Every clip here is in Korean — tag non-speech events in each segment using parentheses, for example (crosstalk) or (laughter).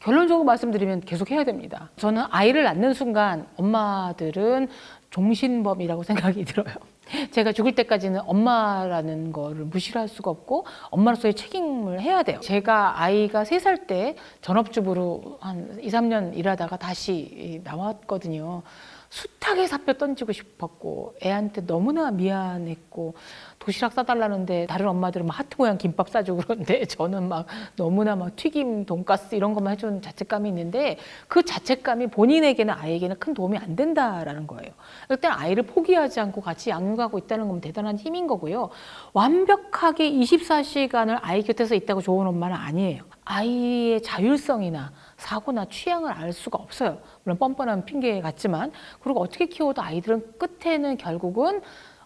결론적으로 말씀드리면 계속 해야 됩니다. 저는 아이를 낳는 순간 엄마들은 종신범이라고 (laughs) 생각이 들어요. 제가 죽을 때까지는 엄마라는 거를 무시할 수가 없고 엄마로서의 책임을 해야 돼요. 제가 아이가 세 살 때 전업주부로 한 2, 3년 일하다가 다시 나왔거든요. 숱하게 사표 던지고 싶었고 애한테 너무나 미안했고 도시락 싸달라는데 다른 엄마들은 막 하트 모양 김밥 싸주고 그러는데 (laughs) 저는 막 너무나 막 튀김 돈가스 이런 것만 해주는 자책감이 있는데 그 자책감이 본인에게는 아이에게는 큰 도움이 안 된다라는 거예요. 일단 아이를 포기하지 않고 같이 양육하고 있다는 건 대단한 힘인 거고요. 완벽하게 24시간을 아이 곁에서 있다고 좋은 엄마는 아니에요. 아이의 자율성이나 사고나 취향을 알 수가 없어요. 물론 뻔뻔한 핑계 같지만 그리고 어떻게 키워도 아이들은 끝에는 결국은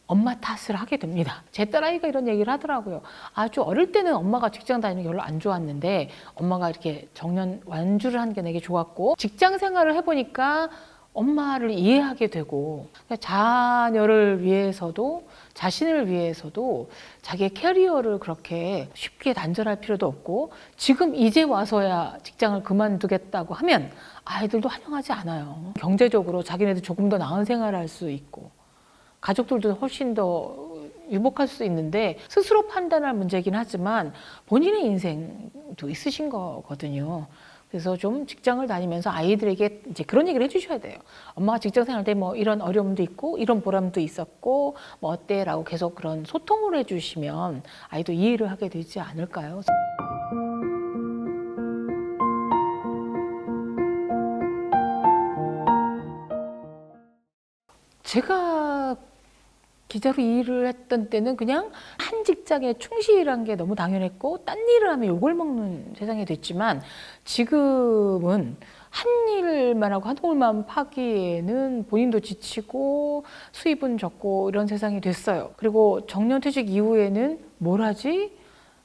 엄마 탓을 하게 됩니다. 제 딸아이가 이런 얘기를 하더라고요. 아주 어릴 때는 엄마가 직장 다니는 게 별로 안 좋았는데 엄마가 이렇게 정년 완주를 한게 되게 좋았고 직장 생활을 해보니까 엄마를 이해하게 되고 그러니까 자녀를 위해서도 자신을 위해서도 자기의 캐리어를 그렇게 쉽게 단절할 필요도 없고 지금 이제 와서야 직장을 그만두겠다고 하면 아이들도 환영하지 않아요. 경제적으로 자기네들 조금 더 나은 생활을 할 수 있고 가족들도 훨씬 더 유복할 수 있는데 스스로 판단할 문제이긴 하지만 본인의 인생도 있으신 거거든요. 그래서 좀 직장을 다니면서 아이들에게 이제 그런 얘기를 해주셔야 돼요. 엄마가 직장 생활 때 뭐 이런 어려움도 있고 이런 보람도 있었고 뭐 어때라고 계속 그런 소통을 해주시면 아이도 이해를 하게 되지 않을까요? 제가 기자로 일을 했던 때는 그냥 한 직장에 충실한 게 너무 당연했고 딴 일을 하면 욕을 먹는 세상이 됐지만 지금은 한 일만 하고 한 동물만 파기에는 본인도 지치고 수입은 적고 이런 세상이 됐어요. 그리고 정년퇴직 이후에는 뭘 하지?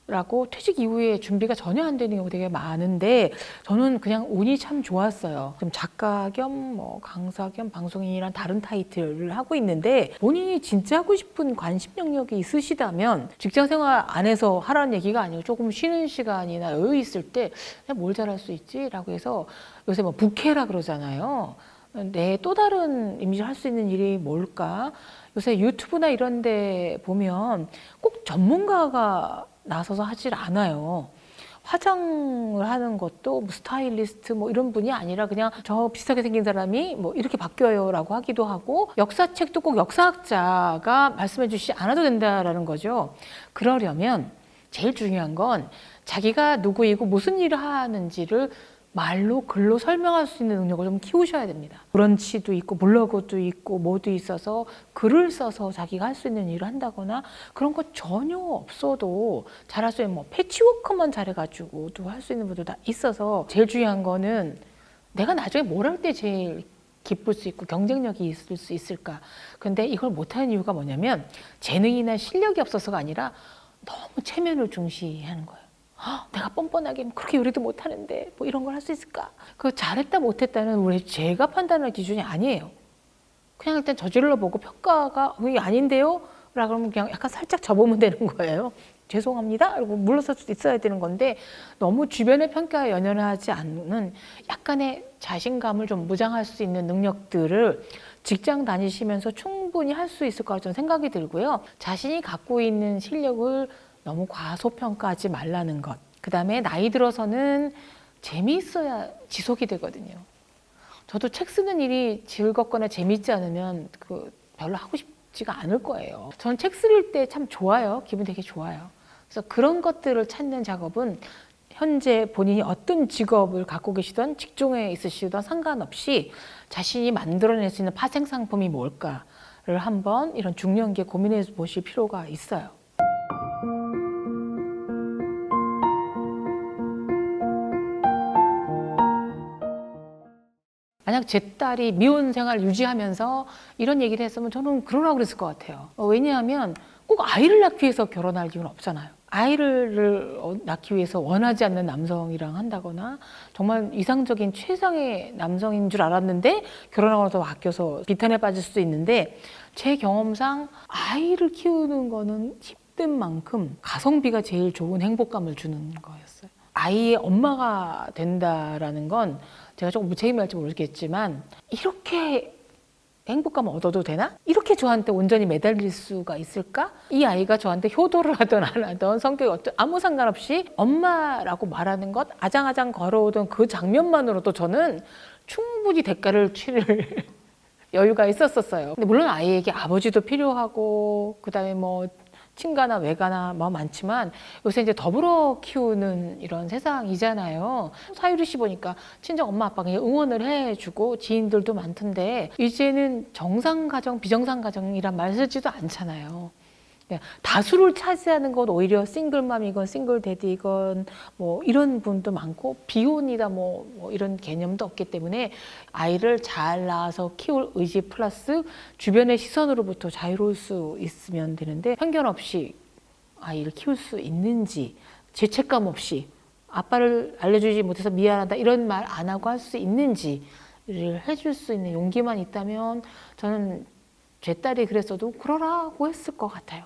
라고 퇴직 이후에 준비가 전혀 안 되는 경우가 되게 많은데 저는 그냥 운이 참 좋았어요. 좀 작가 겸 뭐 강사 겸 방송인이란 다른 타이틀을 하고 있는데 본인이 진짜 하고 싶은 관심 영역이 있으시다면 직장 생활 안에서 하라는 얘기가 아니고 조금 쉬는 시간이나 여유 있을 때 뭘 잘할 수 있지라고 해서 요새 뭐 부캐라 그러잖아요. 내또 다른 이미지 할수 있는 일이 뭘까? 요새 유튜브나 이런 데 보면 꼭 전문가가 나서서 하질 않아요. 화장을 하는 것도 뭐 스타일리스트 뭐 이런 분이 아니라 그냥 저 비슷하게 생긴 사람이 뭐 이렇게 바뀌어요라고 하기도 하고 역사책도 꼭 역사학자가 말씀해 주시지 않아도 된다라는 거죠. 그러려면 제일 중요한 건 자기가 누구이고 무슨 일을 하는지를 말로 글로 설명할 수 있는 능력을 좀 키우셔야 됩니다. 브런치도 있고 블로그도 있고 뭐도 있어서 글을 써서 자기가 할 수 있는 일을 한다거나 그런 거 전혀 없어도 잘할 수 있는 뭐 패치워크만 잘해가지고도 할수 있는 분들 다 있어서 제일 중요한 거는 내가 나중에 뭘 할 때 제일 기쁠 수 있고 경쟁력이 있을 수 있을까. 근데 이걸 못하는 이유가 뭐냐면 재능이나 실력이 없어서가 아니라 너무 체면을 중시하는 거예요. 헉, 내가 뻔뻔하게 그렇게 요리도 못하는데 뭐 이런 걸 할 수 있을까? 그 잘했다 못했다는 우리 제가 판단할 기준이 아니에요. 그냥 일단 저질러 보고 평가가 어, 이게 아닌데요? 라 그러면 그냥 약간 살짝 접으면 (laughs) 되는 거예요. 죄송합니다. 그리고 물러설 수도 있어야 되는 건데 너무 주변의 평가에 연연하지 않는 약간의 자신감을 좀 무장할 수 있는 능력들을 직장 다니시면서 충분히 할 수 있을 거라 저는 생각이 들고요. 자신이 갖고 있는 실력을 너무 과소평가하지 말라는 것. 그 다음에 나이 들어서는 재미있어야 지속이 되거든요. 저도 책 쓰는 일이 즐겁거나 재밌지 않으면 그 별로 하고 싶지가 않을 거예요. 저는 책 쓸 때 참 좋아요. 기분 되게 좋아요. 그래서 그런 것들을 찾는 작업은 현재 본인이 어떤 직업을 갖고 계시던 직종에 있으시던 상관없이 자신이 만들어낼 수 있는 파생 상품이 뭘까를 한번 이런 중년기에 고민해 보실 필요가 있어요. 만약 제 딸이 미혼 생활 유지하면서 이런 얘기를 했으면 저는 그러라고 그랬을 것 같아요. 어, 왜냐하면 꼭 아이를 낳기 위해서 결혼할 이유는 없잖아요. 아이를 어, 낳기 위해서 원하지 않는 남성이랑 한다거나 정말 이상적인 최상의 남성인 줄 알았는데 결혼하고 나서 바뀌어서 비탄에 빠질 수도 있는데 제 경험상 아이를 키우는 거는 힘든 만큼 가성비가 제일 좋은 행복감을 주는 거였어요. 아이의 엄마가 된다라는 건 제가 조금 무책임할지 모르겠지만 이렇게 행복감을 얻어도 되나? 이렇게 저한테 온전히 매달릴 수가 있을까? 이 아이가 저한테 효도를 하든 안 하든 성격이 어떤 아무 상관없이 엄마라고 말하는 것 아장아장 걸어오던 그 장면만으로도 저는 충분히 대가를 치를 (laughs) 여유가 있었었어요. 근데 물론 아이에게 아버지도 필요하고 그다음에 뭐 친가나 외가나 뭐 많지만 요새 이제 더불어 키우는 이런 세상이잖아요. 사유리 씨 보니까 친정 엄마 아빠 그냥 응원을 해주고 지인들도 많던데 이제는 정상 가정, 비정상 가정이란 말 쓰지도 않잖아요. 그냥 다수를 차지하는 건 오히려 싱글맘이건 싱글데디건 뭐 이런 분도 많고 비혼이다 뭐, 뭐 이런 개념도 없기 때문에 아이를 잘 낳아서 키울 의지 플러스 주변의 시선으로부터 자유로울 수 있으면 되는데 편견 없이 아이를 키울 수 있는지 죄책감 없이 아빠를 알려주지 못해서 미안하다 이런 말 안 하고 할 수 있는지를 해줄 수 있는 용기만 있다면 저는 제 딸이 그랬어도 그러라고 했을 것 같아요.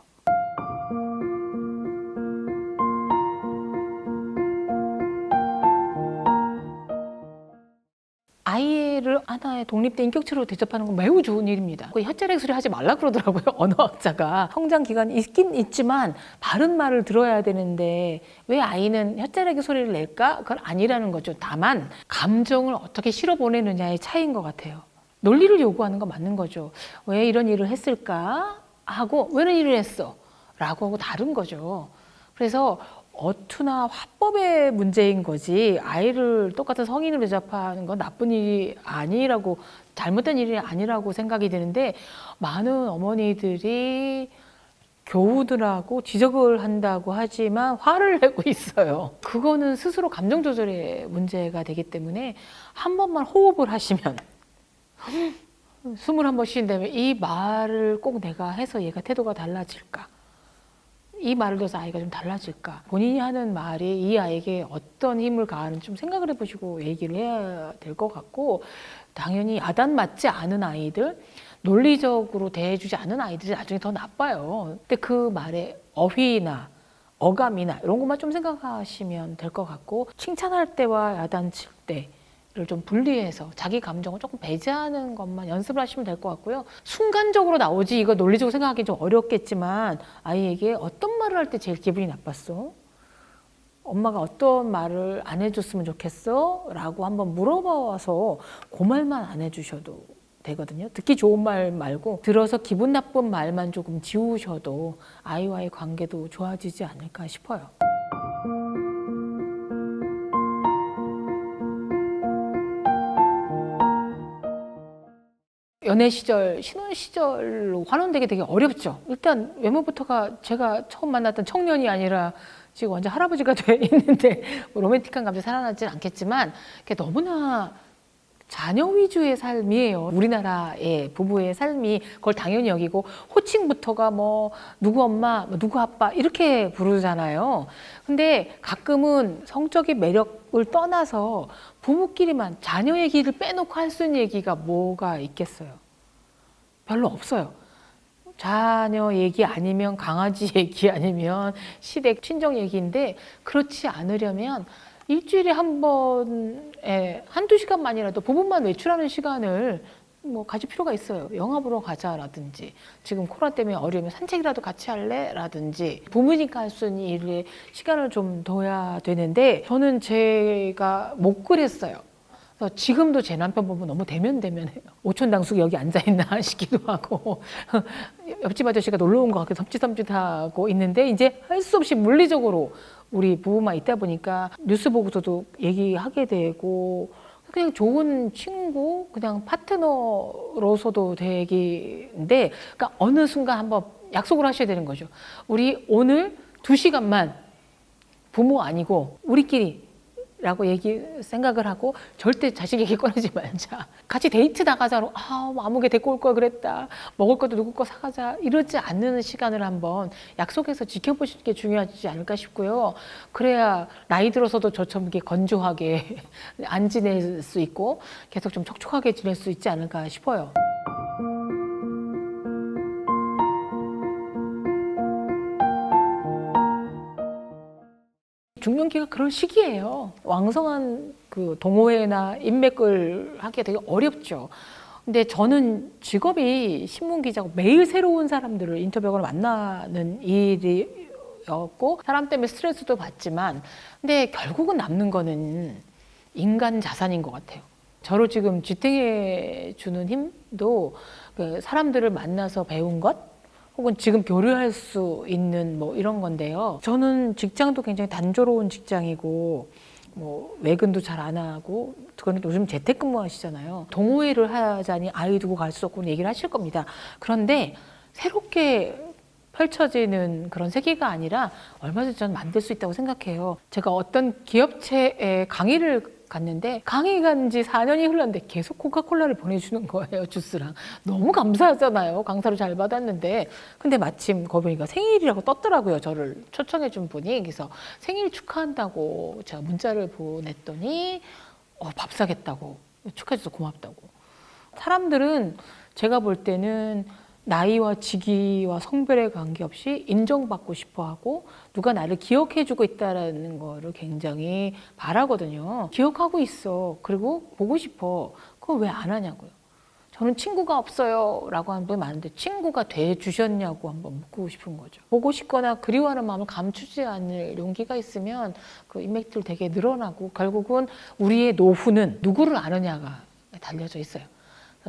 하나의 독립된 인격체로 대접하는 건 매우 좋은 일입니다. 그 혀짜리 소리 하지 말라 그러더라고요. (laughs) 언어학자가. 성장 기간이 있긴 있지만 바른 말을 들어야 되는데 왜 아이는 혀짜리 소리를 낼까? 그건 아니라는 거죠. 다만 감정을 어떻게 실어 보내느냐의 차이인 것 같아요. 논리를 요구하는 건 맞는 거죠. 왜 이런 일을 했을까? 하고 왜 이런 일을 했어? 라고 하고 다른 거죠. 그래서 어투나 화법의 문제인 거지 아이를 똑같은 성인으로 대접하는 건 나쁜 일이 아니라고 잘못된 일이 아니라고 생각이 드는데 많은 어머니들이 교우들하고 지적을 한다고 하지만 화를 내고 (laughs) 있어요. 그거는 스스로 감정 조절의 문제가 되기 때문에 한 번만 호흡을 하시면 (laughs) 숨을 한번쉰 다음에 이 말을 꼭 내가 해서 얘가 태도가 달라질까? 이 말을 들어서 아이가 좀 달라질까? 본인이 하는 말이 이 아이에게 어떤 힘을 가하는지 좀 생각을 해보시고 얘기를 해야 될 것 같고 당연히 아단 맞지 않은 아이들 논리적으로 대해주지 않은 아이들이 나중에 더 나빠요. 근데 그 말의 어휘나 어감이나 이런 것만 좀 생각하시면 될 것 같고 칭찬할 때와 야단 칠 때를 좀 분리해서 자기 감정을 조금 배제하는 것만 연습을 하시면 될 것 같고요. 순간적으로 나오지 이거 논리적으로 생각하기 좀 어렵겠지만 아이에게 어떤 말을 할 때 제일 기분이 나빴어? 엄마가 어떤 말을 안 해줬으면 좋겠어? 라고 한번 물어봐서 그 말만 안 해주셔도 되거든요. 듣기 좋은 말 말고 들어서 기분 나쁜 말만 조금 지우셔도 아이와의 관계도 좋아지지 않을까 싶어요. 연애 시절, 신혼 시절로 환원되기 되게 어렵죠. 일단 외모부터가 제가 처음 만났던 청년이 아니라 지금 완전 할아버지가 (laughs) 돼 있는데 뭐 로맨틱한 감정 살아나진 않겠지만 그게 너무나 자녀 위주의 삶이에요. 우리나라의 부부의 삶이 그걸 당연히 여기고 호칭부터가 뭐 누구 엄마, 뭐 누구 아빠 이렇게 부르잖아요. 근데 가끔은 성적인 매력을 떠나서 부부끼리만 자녀 얘기를 빼놓고 할 수 있는 얘기가 뭐가 있겠어요? 별로 없어요. 자녀 얘기 아니면 강아지 (laughs) 얘기 아니면 시댁 친정 얘기인데 그렇지 않으려면 일주일에 한 번에 한두 시간만이라도 부부만 외출하는 시간을 뭐 가질 필요가 있어요. 영화 보러 가자라든지 지금 코로나 때문에 어려우면 산책이라도 같이 할래라든지 부모니까 할 수 있는 일에 시간을 좀 둬야 되는데 저는 제가 못 그랬어요. 지금도 제 남편 보면 너무 대면대면해요. 오촌 당숙이 여기 앉아 있나 (laughs) 싶기도 하고 (laughs) 옆집 아저씨가 놀러 온 것 같고 섬찟섬찟하고 있는데 이제 할 수 없이 물리적으로 우리 부부만 있다 보니까 뉴스 보고서도 얘기하게 되고 그냥 좋은 친구, 그냥 파트너로서도 되기인데, 그러니까 어느 순간 한번 약속을 하셔야 되는 거죠. 우리 오늘 두 시간만 부모 아니고 우리끼리 라고 얘기 생각을 하고 절대 자식 얘기 (laughs) 꺼내지 말자. 같이 데이트 나가자. 아, 아무개 데리고 올 걸 그랬다. 먹을 것도 누구 거 사가자. 이러지 않는 시간을 한번 약속해서 지켜보시는 게 중요하지 않을까 싶고요. 그래야 나이 들어서도 저처럼 이렇게 건조하게 (laughs) 안 지낼 수 있고 계속 좀 촉촉하게 지낼 수 있지 않을까 싶어요. 중년기가 그런 시기예요. 왕성한 그 동호회나 인맥을 하기가 되게 어렵죠. 근데 저는 직업이 신문 기자고 매일 새로운 사람들을 인터뷰하거나 만나는 일이었고 사람 때문에 스트레스도 받지만 근데 결국은 남는 거는 인간 자산인 것 같아요. 저를 지금 지탱해 주는 힘도 그 사람들을 만나서 배운 것 혹은 지금 교류할 수 있는 뭐 이런 건데요. 저는 직장도 굉장히 단조로운 직장이고 뭐 외근도 잘 안 하고 그거는 요즘 재택근무 하시잖아요. 동호회를 하자니 아이 두고 갈 수 없고 얘기를 하실 겁니다. 그런데 새롭게 펼쳐지는 그런 세계가 아니라 얼마든지 저는 만들 수 있다고 생각해요. 제가 어떤 기업체에 강의를 갔는데 강의 간 지 4년이 흘렀는데 계속 코카콜라를 보내주는 거예요 주스랑. 너무 감사하잖아요. 강사를 잘 받았는데. 근데 마침 보니까 생일이라고 떴더라고요 저를 초청해 준 분이. 그래서 생일 축하한다고 제가 문자를 보냈더니 어, 밥 사겠다고. 축하해줘서 고맙다고. 사람들은 제가 볼 때는 나이와 직위와 성별에 관계없이 인정받고 싶어 하고 누가 나를 기억해 주고 있다라는 거를 굉장히 바라거든요. 기억하고 있어. 그리고 보고 싶어. 그걸 왜 안 하냐고요. 저는 친구가 없어요. 라고 하는 분이 많은데 친구가 돼 주셨냐고 한번 묻고 싶은 거죠. 보고 싶거나 그리워하는 마음을 감추지 않을 용기가 있으면 그 인맥들 되게 늘어나고 결국은 우리의 노후는 누구를 아느냐가 달려져 있어요.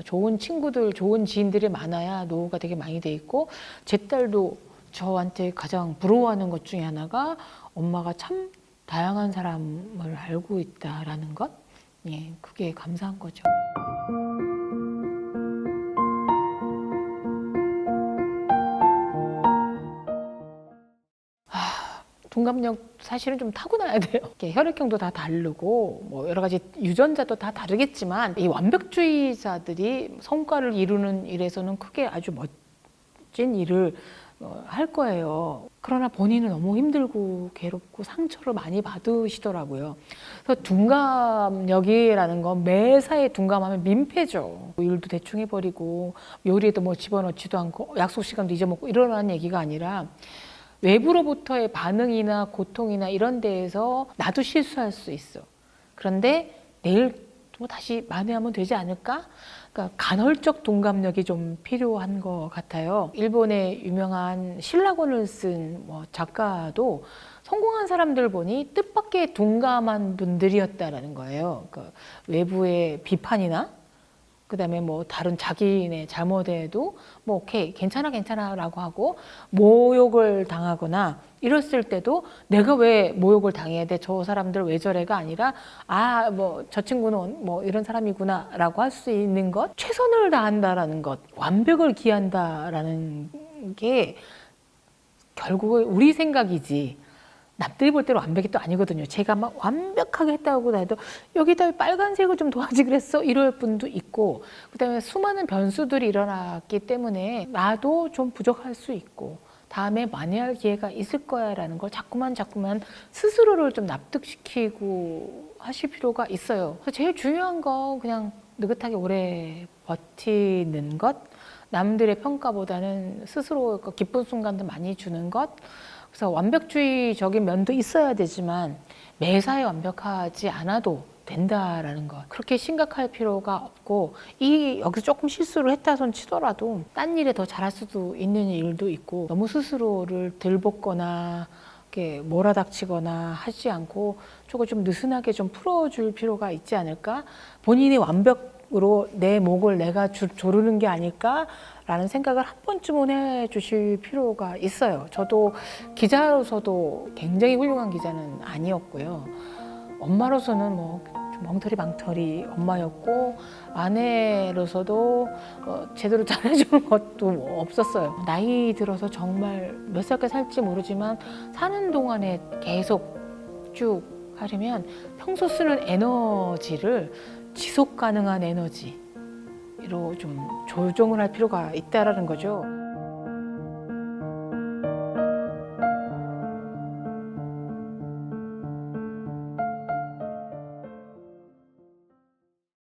좋은 친구들, 좋은 지인들이 많아야 노후가 되게 많이 돼 있고 제 딸도 저한테 가장 부러워하는 것 중에 하나가 엄마가 참 다양한 사람을 알고 있다라는 것. 예, 그게 감사한 거죠. 아, 동갑력 사실은 좀 타고나야 돼요. (laughs) 혈액형도 다 다르고 뭐 여러 가지 유전자도 다 다르겠지만 이 완벽주의자들이 성과를 이루는 일에서는 크게 아주 멋진 일을 어, 할 거예요. 그러나 본인은 너무 힘들고 괴롭고 상처를 많이 받으시더라고요. 그래서 둔감력이라는 건 매사에 둔감하면 민폐죠. 일도 대충 해버리고 요리에도 뭐 집어넣지도 않고 약속 시간도 잊어먹고 이러라는 얘기가 아니라 외부로부터의 반응이나 고통이나 이런 데에서 나도 실수할 수 있어. 그런데 내일 또 다시 만회하면 되지 않을까? 그러니까 간헐적 동감력이 좀 필요한 것 같아요. 일본의 유명한 신라권을 쓴 뭐 작가도 성공한 사람들 보니 뜻밖의 둔감한 분들이었다라는 거예요. 그 외부의 비판이나 그다음에 뭐 다른 자기네 잘못에도 뭐 오케이 괜찮아 괜찮아라고 하고 모욕을 당하거나 이랬을 때도 내가 왜 모욕을 당해야 돼? 저 사람들 왜 저래가 아니라 아 뭐 저 친구는 뭐 이런 사람이구나라고 할 수 있는 것 최선을 다한다라는 것 완벽을 기한다라는 게 결국은 우리 생각이지 남들이 볼 때는 완벽이 또 아니거든요. 제가 막 완벽하게 했다고 해도 여기다 빨간색을 좀 도와지 그랬어 이럴 분도 있고 그다음에 수많은 변수들이 일어났기 때문에 나도 좀 부족할 수 있고 다음에 만회할 기회가 있을 거야라는 걸 자꾸만 자꾸만 스스로를 좀 납득시키고 하실 필요가 있어요. 그래서 제일 중요한 건 그냥 느긋하게 오래 버티는 것, 남들의 평가보다는 스스로 그 기쁜 순간도 많이 주는 것. 그래서 완벽주의적인 면도 있어야 되지만 매사에 완벽하지 않아도 된다라는 것. 그렇게 심각할 필요가 없고 이 여기서 조금 실수를 했다 손 치더라도 딴 일에 더 잘할 수도 있는 일도 있고 너무 스스로를 들볶거나 이렇게 몰아닥치거나 하지 않고 조금 좀 느슨하게 좀 풀어줄 필요가 있지 않을까? 본인이 완벽 으로 내 목을 내가 주, 조르는 게 아닐까라는 생각을 한 번쯤은 해 주실 필요가 있어요. 저도 기자로서도 굉장히 훌륭한 기자는 아니었고요. 엄마로서는 뭐좀 멍터리 망터리 엄마였고 아내로서도 어, 제대로 잘해주는 (laughs) 것도 뭐 없었어요. 나이 들어서 정말 몇 살까지 살지 모르지만 사는 동안에 계속 쭉 하려면 평소 쓰는 에너지를 지속 가능한 에너지로 좀 조정을 할 필요가 있다라는 거죠.